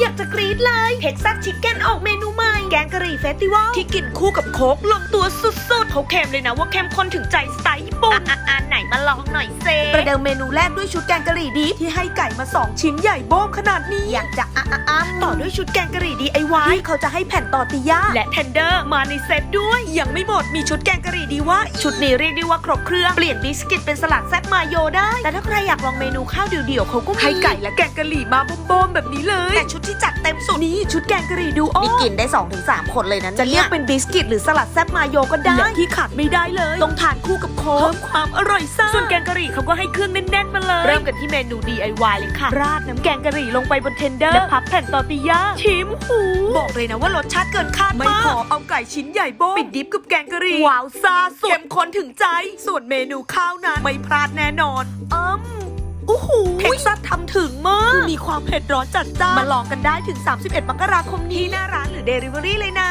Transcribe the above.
อยากจะกรี๊ดเลยเท็กซัสชิคเก้นออกเมนูใหม่ แกงกะหรี่เฟสติวัลที่กินคู่กับโค้กลงตัวสุดๆเขาเข้มเลยนะว่าเข้มข้นถึงใจสไตล์ญี่ปุ่นอะอะไหนม ลองหน่อยเซประเดิมเมนูแรกด้วยชุดแกงกะหรี่ดีที่ให้ไก่มา2ชิ้นใหญ่โบ้มขนาดนี้อยากจะอะอะอะต่อด้วยชุดแกงกะหรี่ดีไอวที่เขาจะให้แผ่นตอร์ติยาและเทนเดอร์มาในเซตด้วย ยังไม่หมดมีชุดแกงกะหรี่ดีว่า ชุดนี้เรียกได้ว่าครบเครื่องเปลี่ยนบิสกิตเป็นสลัดแซ่บมาโยได้ แต่ถ้าใครอยากลองเมนูข้าวเดี่ยวๆเขาก็มีให้ไก่และแกงกะหรี่มาบ้มๆแบบนี้เลยแต่ชุดที่จัด เต็มสุดนี่ชุดแกงกะหรี่ดูโอนี่กินได้ 2-3 คนเลยนะจะเรีเนี่ยกเป็นบิสกิตหรือสลัดแซ่บมาโยก็ได้และที่ขาดไม่ได้เลย ต้องทานคู่กับโค้กเพิ่มความอร่อยซ่าส่วนแกงกะหรี่เขาก็ให้เครื่องแน่นๆมาเลย เริ่มกันที่เมนู DIY เลยค่ะ ราดน้ำแกงกะหรี่ลงไปบนเทนเดอร์และพับแผ่นตอร์ติยาชิมหู บอกเลยนะว่ารสชาติเกินคาดมาก ไม่พอเอาไก่ชิ้นใหญ่โบ้ปิดดิบกับแกงกะหรี่ว้าวซ่าสุดเข้มข้นถึงใจ ส่วนเมนูข้าวนั้นไม่พลาดแน่นอนอืมโอ้โหเท็ กซัสทำถึงมากคือมีความเผ็ดร้อนจัดจ้านมาลองกันได้ถึง 31 มกราคมนี้ที่หน้าร้านหรือ Delivery เลยนะ